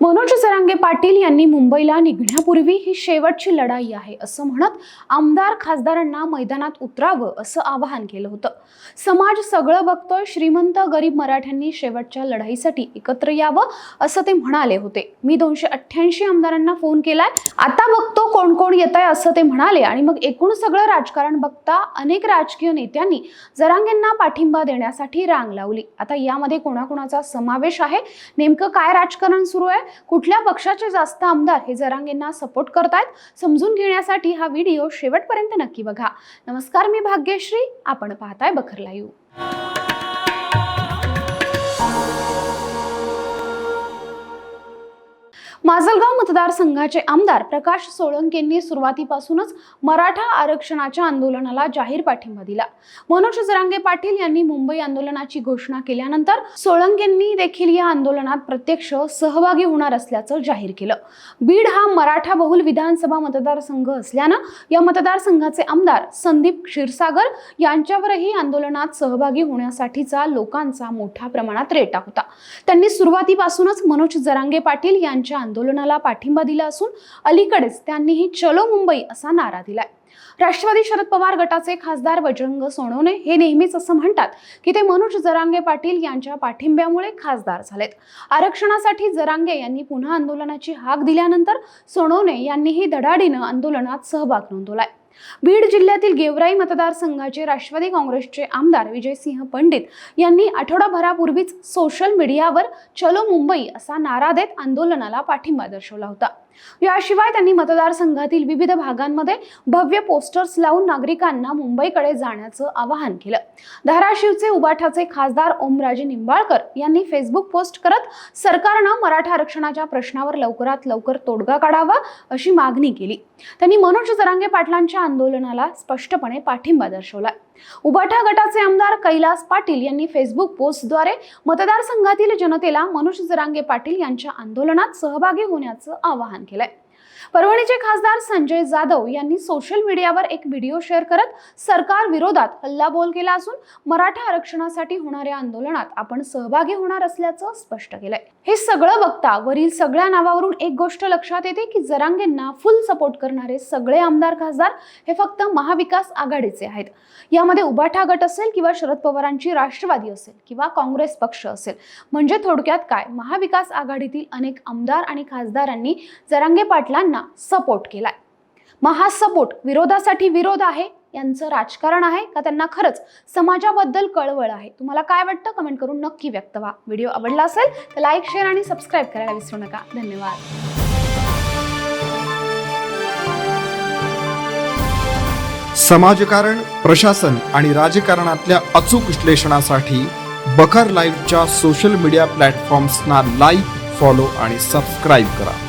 मनोज जरांगे पाटील यांनी मुंबईला निघण्यापूर्वी ही शेवटची लढाई आहे असं म्हणत आमदार खासदारांना मैदानात उतरावं असं आवाहन केलं होतं. समाज सगळं बघतोय श्रीमंत गरीब मराठ्यांनी शेवटच्या लढाईसाठी एकत्र यावं असं ते म्हणाले होते. मी दोनशे अठ्ठ्याऐंशी आमदारांना फोन केलाय. आता बघतो कोण कोण येत आहे असं ते म्हणाले. आणि मग एकूण सगळं राजकारण बघता अनेक राजकीय नेत्यांनी जरांगेंना पाठिंबा देण्यासाठी रांग लावली. आता यामध्ये कोणाकोणाचा समावेश आहे? नेमकं काय राजकारण सुरू आहे? कुठल्या पक्षाचे जास्त आमदार हे जरांगेंना सपोर्ट करतायत? समजून घेण्यासाठी हा व्हिडिओ शेवटपर्यंत नक्की बघा. नमस्कार मी भाग्यश्री. आपण पाहताय बखर लाईव्ह माजलगाव मतदारसंघाचे आमदार प्रकाश सोळंकेंनी सुरुवातीपासूनच मराठा आरक्षणाच्या आंदोलनाला जाहीर पाठिंबा दिला. मनोज जरांगे पाटील यांनी मुंबई आंदोलनाची घोषणा केल्यानंतर सोळंकेंनी देखील या आंदोलनात प्रत्यक्ष सहभागी होणार असल्याचं जाहीर केलं. बीड हा मराठा बहुल विधानसभा मतदारसंघ असल्यानं या मतदारसंघाचे आमदार संदीप क्षीरसागर यांच्यावरही आंदोलनात सहभागी होण्यासाठीचा लोकांचा मोठ्या प्रमाणात रेटा होता. त्यांनी सुरुवातीपासूनच मनोज जरांगे पाटील यांच्या आंदोलनाला पाठिंबा दिला असून अलीकडेच त्यांनीही चलो मुंबई असा नारा दिलाय. राष्ट्रवादी शरद पवार गटाचे खासदार बजरंग सोनवणे हे नेहमीच असं म्हणतात की ते मनोज जरांगे पाटील यांच्या पाठिंब्यामुळे खासदार झालेत. आरक्षणासाठी जरांगे यांनी पुन्हा आंदोलनाची हाक दिल्यानंतर सोनवणे यांनीही धडाडीनं आंदोलनात सहभाग नोंदवलाय. बीड जिल्ह्यातील गेवराई मतदारसंघाचे राष्ट्रवादी काँग्रेसचे आमदार विजयसिंह पंडित यांनी आठवडाभरापूर्वीच सोशल मीडियावर चलो मुंबई असा नारा देत आंदोलनाला पाठिंबा दर्शवला होता. याशिवाय त्यांनी मतदारसंघातील विविध भागांमध्ये भव्य पोस्टर्स लावून नागरिकांना मुंबईकडे जाण्याचं आवाहन केलं. धाराशिवचे उबाठाचे खासदार ओमराजे निंबाळकर यांनी फेसबुक पोस्ट करत सरकारनं मराठा आरक्षणाच्या प्रश्नावर लवकरात लवकर तोडगा काढावा अशी मागणी केली. त्यांनी मनोज जरांगे पाटलांच्या आंदोलनाला स्पष्टपणे पाठिंबा दर्शवला उबाठा गटाचे आमदार कैलास पाटील यांनी फेसबुक पोस्टद्वारे मतदारसंघातील जनतेला मनोज जरांगे पाटील यांच्या आंदोलनात सहभागी होण्याचं आवाहन केलंय. परभणीचे खासदार संजय जाधव यांनी सोशल मीडियावर एक व्हिडिओ शेअर करत सरकार विरोधात हल्लाबोल केला असून मराठा आरक्षणासाठी होणाऱ्या आंदोलनात आपण सहभागी होणार असल्याचं स्पष्ट केलंय. हे सगळं बघता वरील सगळ्या नावावरून एक गोष्ट लक्षात येते की जरांगेंना फुल सपोर्ट करणारे सगळे आमदार खासदार हे फक्त महाविकास आघाडीचे आहेत. यामध्ये उबाठा गट असेल किंवा शरद पवारांची राष्ट्रवादी असेल किंवा काँग्रेस पक्ष असेल. म्हणजे थोडक्यात काय? महाविकास आघाडीतील अनेक आमदार आणि खासदारांनी जरांगे पाटलांना सपोर्ट केलाय. महा सपोर्ट विरोधासाठी विरोध आहे यांचं राजकारण आहे का त्यांना खरंच समाजाबद्दल कळवळ आहे? तुम्हाला काय वाटतं? कमेंट करून नक्की व्यक्त व्हा. व्हिडिओ आवडला असेल तर लाईक शेअर आणि सबस्क्राईब करायला विसरू नका. धन्यवाद. समाजकारण प्रशासन आणि राजकारणातल्या अचूक विश्लेषणासाठी बखर लाईव्हच्या सोशल मीडिया प्लॅटफॉर्म्सना लाईक फॉलो आणि सबस्क्राईब करा.